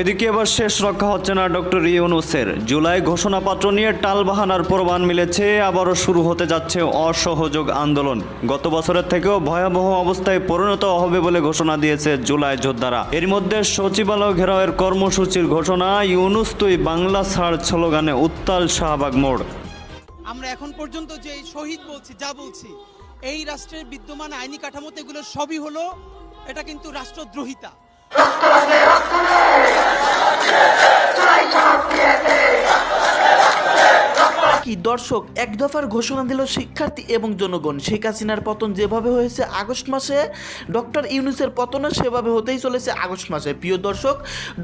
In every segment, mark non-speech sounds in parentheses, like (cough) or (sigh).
এদিকে এবার শেষ রক্ষা হচ্ছে না ডক্টর ইউনুসের। জুলাই ঘোষণাপত্র নিয়ে টালবাহানার প্রমাণ মিলেছে, আবারও শুরু হতে যাচ্ছে অসহযোগ আন্দোলন। গত বছরের থেকেও ভয়াবহ অবস্থায় পরিণত হবে বলে ঘোষণা দিয়েছে জুলাই যোদ্ধারা। এর মধ্যে সচিবালয় ঘেরাওয়ের কর্মসূচির ঘোষণা, ইউনুস তুই বাংলা ছাড় স্লোগানে উত্তাল শাহবাগ মোড়। আমরা এখন পর্যন্ত যে শহীদ বলছি, যা বলছি, এই রাষ্ট্রের বিদ্যমান আইনি কাঠামোতে এগুলো সবই হলো, এটা কিন্তু রাষ্ট্রদ্রোহিতা। Yeah. (laughs) কি দর্শক এক দফার ঘোষণা দিল শিক্ষার্থী এবং জনগণ। শেখ হাসিনার পতন যেভাবে হয়েছে আগস্ট মাসে, ডক্টর ইউনুসের পতনও সেভাবে হতেই চলেছে আগস্ট মাসে। প্রিয় দর্শক,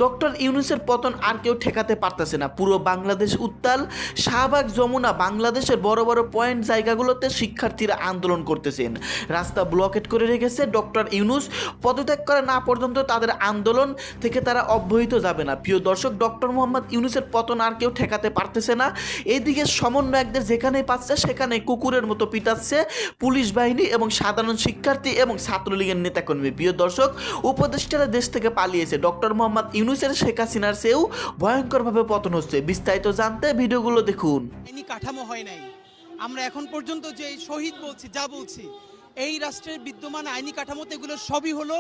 ডক্টর ইউনুসের পতন আর কেউ ঠেকাতে পারতেছে না। পুরো বাংলাদেশ উত্তাল, শাহবাগ, যমুনা বাংলাদেশের বড় বড় পয়েন্ট জায়গাগুলোতে শিক্ষার্থীরা আন্দোলন করতেছেন। রাস্তা ব্লকেট করে রেখেছে ডক্টর ইউনুস। পদত্যাগ করা না পর্যন্ত তাদের আন্দোলন থেকে তারা অব্যাহত যাবে না। প্রিয় দর্শক, ডক্টর মোহাম্মদ ইউনুসের পতন আর কেউ ঠেকাতে পারতেছে না। এইদিকে সমন্বয়কদের যেখানেই পাচ্ছে সেখানে কুকুরের মতো পিটাচ্ছে পুলিশ বাহিনী এবং সাধারণ শিক্ষার্থী এবং ছাত্রলীগের নেতাকর্মী। প্রিয় দর্শক, উপদেষ্টারা দেশ থেকে পালিয়েছে। ডক্টর মোহাম্মদ ইউনুসের, শেখ হাসিনার চেয়েও ভয়ঙ্করভাবে পতন হচ্ছে। বিস্তারিত জানতে ভিডিওগুলো দেখুন। কাঠামো হয় নাই। আমরা এখন পর্যন্ত যে শহীদ বলছি, যা বলছি, এই রাষ্ট্রের বিদ্যমান আইনি কাঠামোতে এগুলো সবই হলো,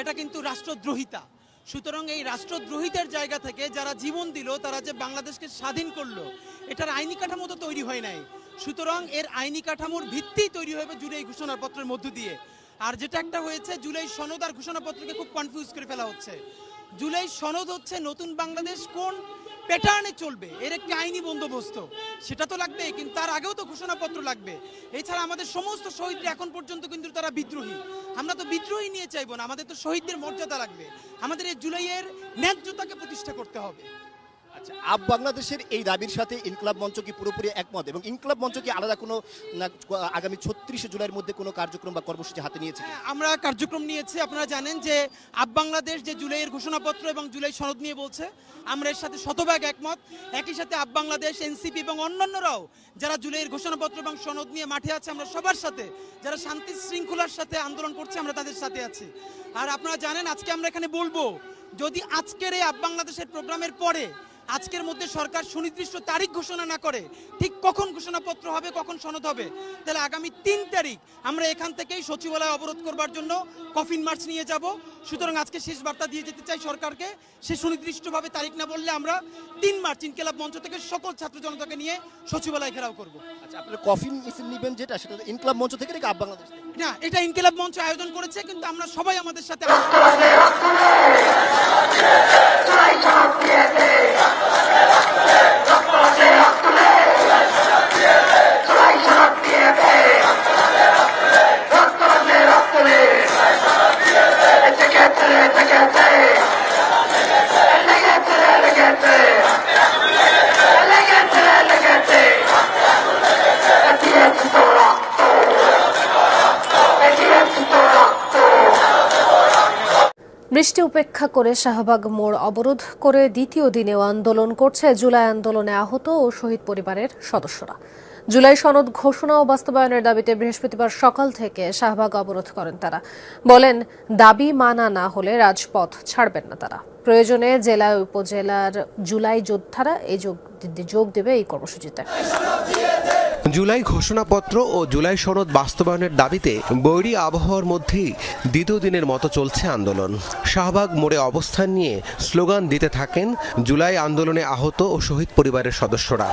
এটা কিন্তু রাষ্ট্রদ্রোহিতা। সুতরাং এই রাষ্ট্রদ্রোহিতার জায়গা থেকে যারা জীবন দিল, তারা যে বাংলাদেশকে স্বাধীন করল, এটার আইনি কাঠামো তো তৈরি হয় নাই। সুতরাং এর আইনি কাঠামোর ভিত্তি তৈরি হবে জুলাই ঘোষণাপত্রের মধ্য দিয়ে। আর যেটা একটা হয়েছে, জুলাই সনদ আর ঘোষণাপত্রকে খুব কনফিউজ করে ফেলা হচ্ছে। জুলাই সনদ হচ্ছে নতুন বাংলাদেশ কোন প্যাটার্নে চলবে, এর একটি আইনি বন্দোবস্ত। সেটা তো লাগবে কিন্তু তার আগেও তো ঘোষণাপত্র লাগবে। এছাড়া আমাদের সমস্ত শহীদরা এখন পর্যন্ত কিন্তু তারা বিদ্রোহী। আমরা তো বিদ্রোহী নিয়ে চাইব না, আমাদের তো শহীদদের মর্যাদা লাগবে। আমাদের এই জুলাইয়ের ন্যায্যতাকে প্রতিষ্ঠা করতে হবে। আপ বাংলাদেশের এই দাবির সাথে ইনকলাব মঞ্চ কি পুরোপুরি একমত এবং ইনকলাব মঞ্চ কি আলাদা কোনো আগামী ছত্রিশে জুলাইয়ের মধ্যে কোনো কার্যক্রম বা কর্মসূচি হাতে নিয়েছে হ্যাঁ, আমরা কার্যক্রম নিয়েছি। আপনারা জানেন যে আপ বাংলাদেশ যে জুলাইয়ের ঘোষণাপত্র এবং জুলাই সনদ নিয়ে বলছে আমরা এর সাথে শতভাগ একমত। একই সাথে আপ বাংলাদেশ এনসিপি এবং অন্যান্যরাও যারা জুলাইয়ের ঘোষণাপত্র এবং সনদ নিয়ে মাঠে আছে আমরা সবার সাথে যারা শান্তি শৃঙ্খলার সাথে আন্দোলন করছে আমরা তাদের সাথে আছি। আর আপনারা জানেন আজকে আমরা এখানে বলব যদি আজকের এই আপ বাংলাদেশের প্রোগ্রামের পরে আজকের মধ্যে সরকার সুনির্দিষ্ট তারিখ ঘোষণা না করে ঠিক কখন ঘোষণাপত্র হবে কখন সনদ হবে তাহলে আগামী তিন তারিখ আমরা এখান থেকেই সচিবালয় অবরোধ করবার জন্য কফিন মার্চ নিয়ে যাব। সুতরাং আজকে শেষ বার্তা দিয়ে যেতে চাই সরকারকে সে সুনির্দিষ্টভাবে তারিখ না বললে আমরা তিন মার্চ ইনকেলাব মঞ্চ থেকে সকল ছাত্র জনতাকে নিয়ে সচিবালয় ঘেরাও করব। আচ্ছা আপনার কফিন মিছিল নিবেন যেটা? সেটা ইনকলাব মঞ্চ থেকে নাকি আপ বাংলাদেশ না এটা ইনকেলাব মঞ্চ আয়োজন করেছে কিন্তু আমরা সবাই আমাদের সাথে আছি। বৃষ্টি উপেক্ষা করে শাহবাগ মোড় অবরোধ করে দ্বিতীয় দিনেও আন্দোলন করছে জুলাই আন্দোলনে আহত ও শহীদ পরিবারের সদস্যরা। জুলাই সনদ ঘোষণা ও বাস্তবায়নের দাবিতে বৃহস্পতিবার সকাল থেকে শাহবাগ অবরোধ করেন তারা। বলেন, দাবি মানা না হলে রাজপথ ছাড়বেন না তারা। প্রয়োজনে জেলা উপজেলার জুলাই যোদ্ধারা এই যোগ দেবে এই কর্মসূচিতে। জুলাই ঘোষণাপত্র ও জুলাই সনদ বাস্তবায়নের দাবিতে বৈরী আবহাওয়ার মধ্যেই দ্বিতীয় দিনের মতো চলছে আন্দোলন। শাহবাগ মোড়ে অবস্থান নিয়ে স্লোগান দিতে থাকেন জুলাই আন্দোলনে আহত ও শহীদ পরিবারের সদস্যরা।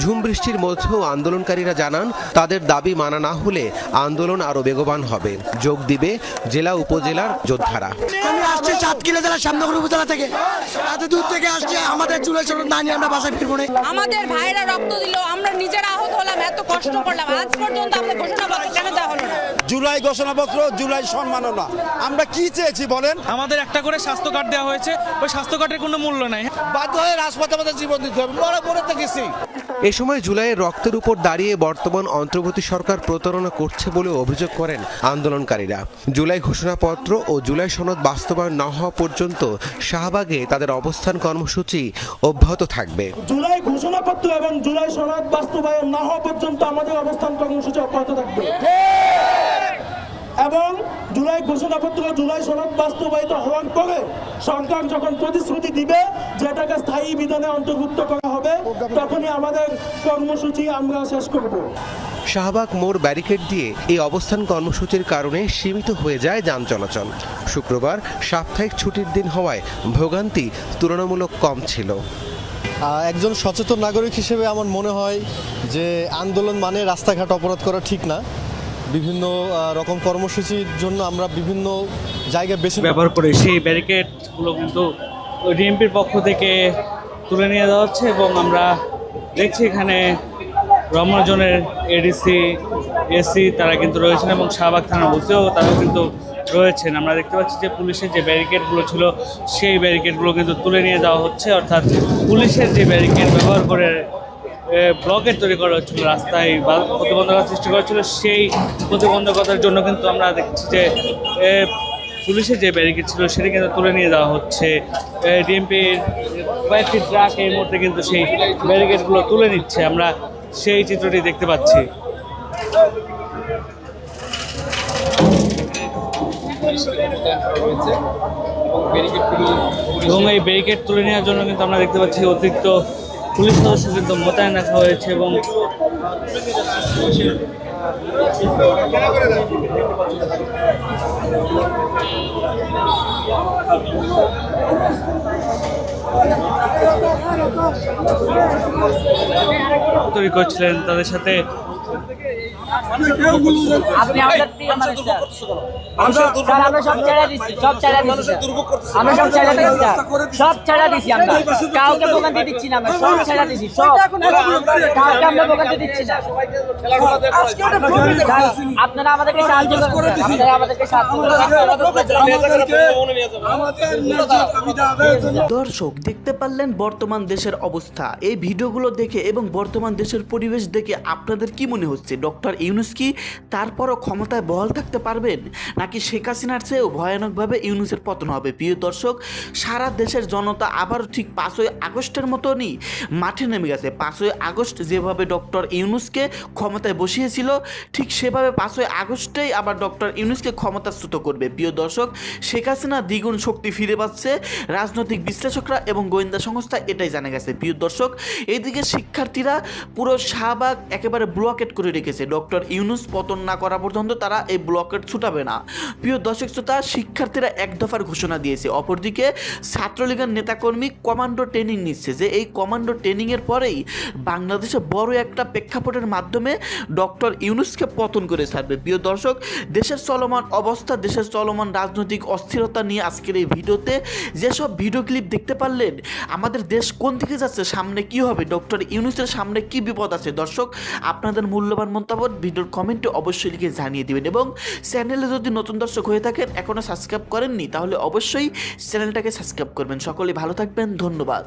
ঝুম বৃষ্টির মধ্যেও আন্দোলনকারীরা জানান তাদের দাবি মানা না হলে আন্দোলন আরও বেগবান হবে। যোগ দিবে জেলা উপজেলার যোদ্ধারা। আমি আসছি সাতক্ষীরা জেলার শ্যামনগর উপজেলা থেকে। এত দূর থেকে আসছে আমাদের চুলের ছোট না নিয়ে আমরা বাসায় ফিরবো না। আমাদের ভাইরা রক্ত দিল আমরা নিজেরা আহত হলাম এত কষ্ট করলাম। আজ পর্যন্ত আমাদের ঘোষণাপত্র কেন দেওয়া হলো না? জুলাই ঘোষণাপত্র জুলাই সম্মাননা। আমরা কি চেয়েছি বলেন? আমাদের একটা করে স্বাস্থ্য কার্ড দেওয়া হয়েছে ওই স্বাস্থ্য কার্ডের কোনো মূল্য নাই। বাধ্য হয়ে রাজপথে আমাদের জীবন দিতে হবে। মরা মরে তো গেছি। এ সময় জুলাইয়ের রক্তের উপর দাঁড়িয়ে বর্তমান অন্তর্বর্তী সরকার প্রতারণা করছে বলে অভিযোগ করেন আন্দোলনকারীরা। জুলাই ঘোষণাপত্র ও জুলাই সনদ বাস্তবায়ন না হওয়া পর্যন্ত শাহবাগে তাদের অবস্থান কর্মসূচি অব্যাহত থাকবে। জুলাই ঘোষণাপত্র এবং জুলাই সনদ বাস্তবায়ন না হওয়া পর্যন্ত আমাদের অবস্থান কর্মসূচি অব্যাহত থাকবে। এবং জুলাই ঘোষণাপত্র জুলাই সনদ বাস্তবায়িত হওয়ার পরে সরকার যখন প্রতিশ্রুতি দিবে যে এটাকে স্থায়ী বিধানে অন্তর্ভুক্ত করা হবে তখনই আমাদের কর্মসূচি আমরা শেষ করব। শাহবাগ মোড় ব্যারিকেড দিয়ে এই অবস্থান কর্মসূচির কারণে সীমিত হয়ে যায় যান চলাচল। শুক্রবার সাপ্তাহিক ছুটির দিন হওয়ায় ভোগান্তি তুলনামূলক কম ছিল। একজন সচেতন নাগরিক হিসেবে আমার মনে হয় যে আন্দোলন মানে রাস্তাঘাট অপরাধ করা ঠিক না। বিভিন্ন রকম কর্মসূচির জন্য আমরা বিভিন্ন জায়গায় বেছে নেব। ব্যবহার করে সেই ব্যারিকেডগুলো কিন্তু ডিএমপির পক্ষ থেকে তুলে নিয়ে যাওয়া হচ্ছে এবং আমরা দেখছি এখানে রমনাজনের এডিসি এসি তারা কিন্তু রয়েছেন এবং শাহবাগ থানার ওসিও তারাও কিন্তু রয়েছেন। আমরা দেখতে পাচ্ছি যে পুলিশের যে ব্যারিকেডগুলো ছিল, সেই ব্যারিকেডগুলো কিন্তু তুলে নিয়ে যাওয়া হচ্ছে। অর্থাৎ পুলিশের যে ব্যারিকেড ব্যবহার করে ব্লকেট তৈরি করা হচ্ছিল, রাস্তায় বা প্রতিবন্ধকতা সৃষ্টি করা হচ্ছিল, সেই প্রতিবন্ধকতার জন্য কিন্তু আমরা দেখছি যে পুলিশের যে ব্যারিকেড ছিল সেটা কিন্তু তুলে নিয়ে যাওয়া হচ্ছে। ডিএমপির কয়েকটি ট্রাক এই মুহূর্তে কিন্তু সেই ব্যারিকেডগুলো তুলে নিচ্ছে। আমরা সেই চিত্রটি দেখতে পাচ্ছি। এবং এই ব্যারিকেড তুলে নেওয়ার জন্য কিন্তু আমরা দেখতে পাচ্ছি অতিরিক্ত পুলিশ সদস্য কিন্তু মোতায়েন রাখা হয়েছে এবং তৈরি করছিলেন তাদের সাথে আপনি আমাদের প্রিয় মানুষ স্যার। স্যার, আমরা সব ছেড়ে দিচ্ছি, সব ছেড়ে দিচ্ছি, আমরা সব ছেড়ে দিচ্ছি, সব ছেড়ে দিচ্ছি আমরা। কাউকে ভোগান্তি দিচ্ছি না আমরা, সব ছেড়ে দিচ্ছি, সব। কাউকে আমরা ভোগান্তি দিচ্ছি না। আপনারা আমাদেরকে সাহায্য করুন আপনারা আমাদেরকে সাহায্য দর্শক দেখতে পারলেন বর্তমান দেশের অবস্থা। এই ভিডিওগুলো দেখে এবং বর্তমান দেশের পরিবেশ দেখে আপনাদের কি মনে হচ্ছে? ডক্টর ইউনুস কি তারপরও ক্ষমতায় বহাল থাকতে পারবেন? নাকি শেখ হাসিনার চেয়েও ভয়ানকভাবে ইউনুসের পতন হবে? প্রিয় দর্শক, সারা দেশের জনতা আবারও ঠিক পাঁচই আগস্টের মতনই মাঠে নেমে গেছে। পাঁচই আগস্ট যেভাবে ডক্টর ইউনুসকে ক্ষমতায় বসিয়েছিল, ঠিক সেভাবে পাঁচই আগস্টেই আবার ডক্টর ইউনুসকে ক্ষমতাচ্যুত করবে। প্রিয় দর্শক, শেখ হাসিনা দ্বিগুণ শক্তি ফিরে পাচ্ছে। রাজনৈতিক বিশ্লেষকরা এবং গোয়েন্দা সংস্থা এটাই জানা গেছে। প্রিয় দর্শক, এইদিকে শিক্ষার্থীরা পুরো শাহবাগ একেবারে ব্লকেট করে রেখেছে। ডক্টর ইউনুস পতন না করা পর্যন্ত তারা এই ব্লকেট ছুটাবে না। প্রিয় দর্শক শ্রোতা, শিক্ষার্থীরা এক দফার ঘোষণা দিয়েছে। অপরদিকে, ছাত্রলীগের নেতাকর্মী কমান্ডো ট্রেনিং নিচ্ছে যে এই কমান্ডো ট্রেনিংয়ের পরেই বাংলাদেশে বড় একটা প্রেক্ষাপটের মাধ্যমে ডক্টর ইউনুসকে পতন করে ছাড়বে। প্রিয় দর্শক, দেশের চলমান অবস্থা, দেশের চলমান রাজনৈতিক অস্থিরতা নিয়ে আজকের এই ভিডিওতে যেসব ভিডিও ক্লিপ দেখতে পারলেন, আমাদের দেশ কোন দিকে যাচ্ছে, সামনে কি হবে, ডক্টর ইউনুসের সামনে কি বিপদ আছে? দর্শক, আপনাদের মূল্যবান মতামত ভিডিওর কমেন্টে অবশ্যই লিখে জানিয়ে দেবেন। এবং চ্যানেলে যদি নতুন দর্শক হয়ে থাকেন এখনও সাবস্ক্রাইব করেননি, তাহলে অবশ্যই চ্যানেলটাকে সাবস্ক্রাইব করবেন। সকলে ভালো থাকবেন, ধন্যবাদ।